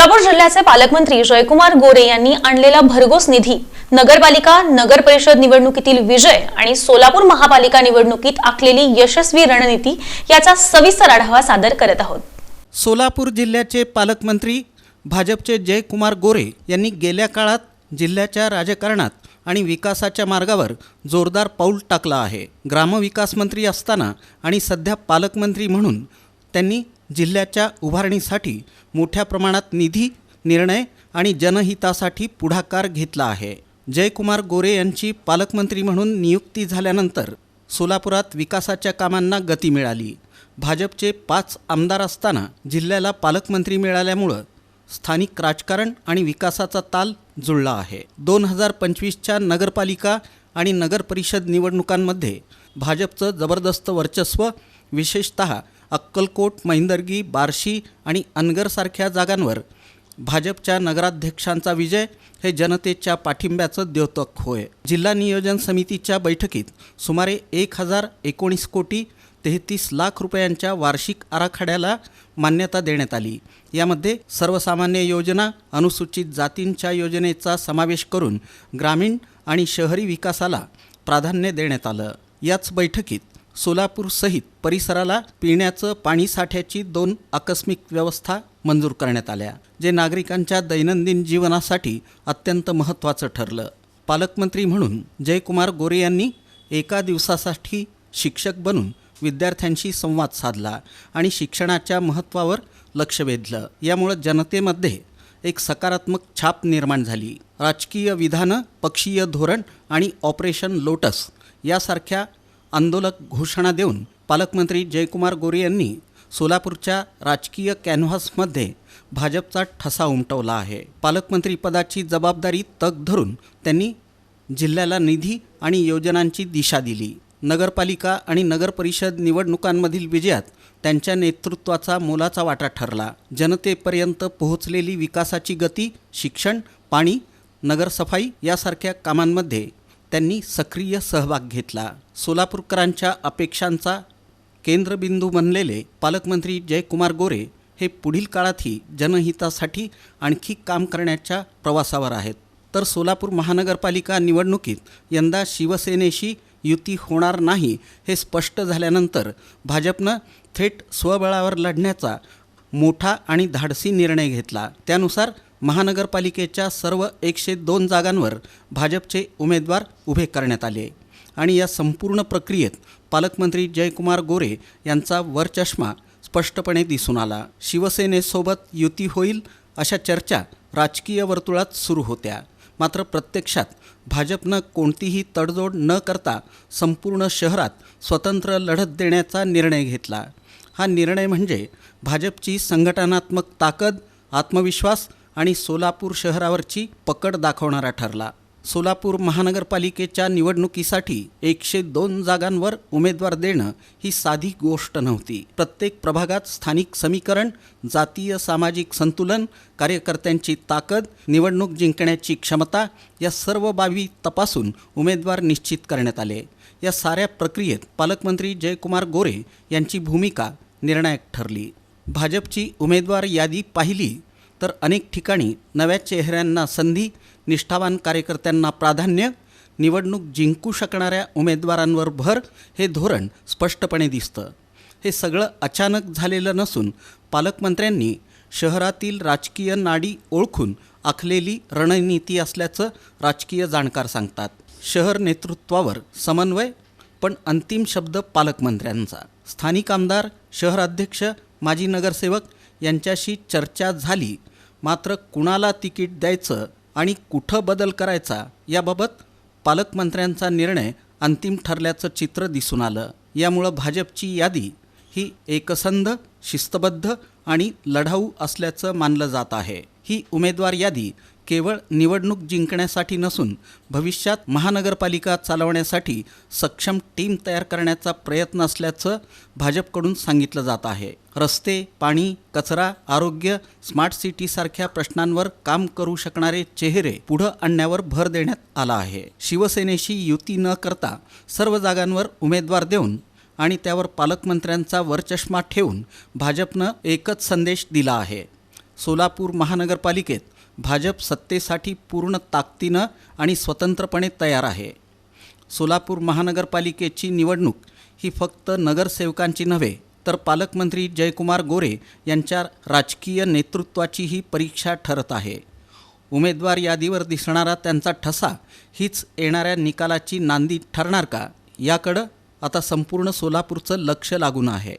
सोलापूर जिल्ह्याचे पालकमंत्री जयकुमार गोरे यांनी आणलेला भरघोस निधी नगरपालिका नगर परिषद निवडणुकीतील विजय आणि सोलापूर महापालिका निवडणुकीत आखलेली यशस्वी रणनीती याचा सविस्तर आढावा सादर करत आहोत. सोलापूर जिल्ह्याचे पालकमंत्री भाजपचे जयकुमार गोरे यांनी गेल्या काळात जिल्ह्याच्या राजकारणात आणि विकासाच्या मार्गावर जोरदार पाऊल टाकलं आहे. ग्रामविकास मंत्री असताना आणि सध्या पालकमंत्री म्हणून त्यांनी जिल्ह्याच्या उभारणीसाठी मोठ्या प्रमाणात निधी निर्णय आणि जनहितासाठी पुढाकार घेतला आहे. जयकुमार गोरे यांची पालकमंत्री म्हणून नियुक्ती झाल्यानंतर सोलापुरात विकासाच्या कामांना गती मिळाली. भाजपचे पाच आमदार असताना जिल्ह्याला पालकमंत्री मिळाल्यामुळं स्थानिक राजकारण आणि विकासाचा ताल जुळला आहे. दोन हजार पंचवीसच्या नगरपालिका आणि नगरपरिषद निवडणुकांमध्ये भाजपचं जबरदस्त वर्चस्व विशेषत अक्कलकोट मैंदर्गी बार्शी आणि अनगरसारख्या जागांवर भाजपच्या नगराध्यक्षांचा विजय हे जनतेच्या पाठिंब्याचं द्योतक होय. जिल्हा नियोजन समितीच्या बैठकीत सुमारे एक हजार एकोणीस कोटी तेहतीस लाख रुपयांच्या वार्षिक आराखड्याला मान्यता देण्यात आली. यामध्ये सर्वसामान्य योजना अनुसूचित जातींच्या योजनेचा समावेश करून ग्रामीण आणि शहरी विकासाला प्राधान्य देण्यात आलं. याच बैठकीत सोलापूरसहित परिसराला पिण्याचं पाणी साठ्याची दोन आकस्मिक व्यवस्था मंजूर करण्यात आल्या जे नागरिकांच्या दैनंदिन जीवनासाठी अत्यंत महत्त्वाचं ठरलं. पालकमंत्री म्हणून जयकुमार गोरे यांनी एका दिवसासाठी शिक्षक बनून विद्यार्थ्यांशी संवाद साधला आणि शिक्षणाच्या महत्त्वावर लक्ष वेधलं. यामुळं जनतेमध्ये एक सकारात्मक छाप निर्माण झाली. राजकीय विधानं पक्षीय धोरण आणि ऑपरेशन लोटस यासारख्या आंदोलक घोषणा देऊन पालकमंत्री जयकुमार गोरे यांनी सोलापूरच्या राजकीय कॅनव्हासमध्ये भाजपचा ठसा उमटवला आहे. पालकमंत्रीपदाची जबाबदारी तग धरून त्यांनी जिल्ह्याला निधी आणि योजनांची दिशा दिली. नगरपालिका आणि नगरपरिषद निवडणुकांमधील विजयात त्यांच्या नेतृत्वाचा मोलाचा वाटा ठरला. जनतेपर्यंत पोहोचलेली विकासाची गती शिक्षण पाणी नगरसफाई यासारख्या कामांमध्ये त्यांनी सक्रिय सहभाग घेतला. सोलापूरकरांच्या अपेक्षांचा केंद्रबिंदू बनलेले पालकमंत्री जयकुमार गोरे हे पुढील काळातही जनहितासाठी आणखी काम करण्याच्या प्रवासावर आहेत. तर सोलापूर महानगरपालिका निवडणुकीत यंदा शिवसेनेशी युती होणार नाही हे स्पष्ट झाल्यानंतर भाजपनं थेट स्वबळावर लढण्याचा मोठा आणि धाडसी निर्णय घेतला. त्यानुसार महानगरपालिकेच्या सर्व एकशे दोन जागांवर भाजपचे उमेदवार उभे करण्यात आले. आणि या संपूर्ण प्रक्रियेत पालकमंत्री जयकुमार गोरे यांचा वरचष्मा स्पष्टपणे दिसून आला. शिवसेनेसोबत युती होईल अशा चर्चा राजकीय वर्तुळात सुरू होत्या. मात्र प्रत्यक्षात भाजपनं कोणतीही तडजोड न करता संपूर्ण शहरात स्वतंत्र लढत देण्याचा निर्णय घेतला. हा निर्णय म्हणजे भाजपची संघटनात्मक ताकद आत्मविश्वास आणि सोलापूर शहरावरची पकड दाखवणारा ठरला. सोलापूर महानगरपालिकेच्या निवडणुकीसाठी एकशे दोन जागांवर उमेदवार देणं ही साधी गोष्ट नव्हती. प्रत्येक प्रभागात स्थानिक समीकरण जातीय सामाजिक संतुलन कार्यकर्त्यांची ताकद निवडणूक जिंकण्याची क्षमता या सर्व बाबी तपासून उमेदवार निश्चित करण्यात आले. या साऱ्या प्रक्रियेत पालकमंत्री जयकुमार गोरे यांची भूमिका निर्णायक ठरली. भाजपची उमेदवार यादी पाहिली तर अनेक ठिकाणी नव्या चेहऱ्यांना संधी निष्ठावान कार्यकर्त्यांना प्राधान्य निवडणूक जिंकू शकणाऱ्या उमेदवारांवर भर हे धोरण स्पष्टपणे दिसतं. हे सगळं अचानक झालेलं नसून पालकमंत्र्यांनी शहरातील राजकीय नाडी ओळखून आखलेली रणनीती असल्याचं राजकीय जाणकार सांगतात. शहर नेतृत्वावर समन्वय पण अंतिम शब्द पालकमंत्र्यांचा. स्थानिक आमदार शहराध्यक्ष माजी नगरसेवक यांच्याशी चर्चा झाली मात्र कुणाला तिकीट द्यायचं आणि कुठं बदल करायचा याबाबत पालकमंत्र्यांचा निर्णय अंतिम ठरल्याचं चित्र दिसून आलं. यामुळं भाजपची यादी ही एकसंध शिस्तबद्ध आणि लढाऊ असल्याचं मानलं जात आहे. ही उमेदवार यादी केवळ निवडणूक जिंकण्यासाठी नसून भविष्यात महानगरपालिका चालवण्यासाठी सक्षम टीम तयार करण्याचा प्रयत्न असल्याचं भाजपकडून सांगितलं जात आहे. रस्ते पाणी कचरा आरोग्य स्मार्ट सिटीसारख्या प्रश्नांवर काम करू शकणारे चेहरे पुढं आणण्यावर भर देण्यात आला आहे. शिवसेनेशी युती न करता सर्व जागांवर उमेदवार देऊन आणि त्यावर पालकमंत्र्यांचा वरचष्मा ठेवून भाजपनं एकच संदेश दिला आहे. सोलापूर महानगरपालिकेत भाजप सत्तेसाठी पूर्ण ताकदीनं आणि स्वतंत्रपणे तयार आहे. सोलापूर महानगरपालिकेची निवडणूक ही फक्त नगरसेवकांची नव्हे तर पालकमंत्री जयकुमार गोरे यांच्या राजकीय नेतृत्वाचीही परीक्षा ठरत आहे. उमेदवार यादीवर दिसणारा त्यांचा ठसा हीच येणाऱ्या निकालाची नांदी ठरणार का? याकडं आता संपूर्ण सोलापूरचं लक्ष लागून आहे.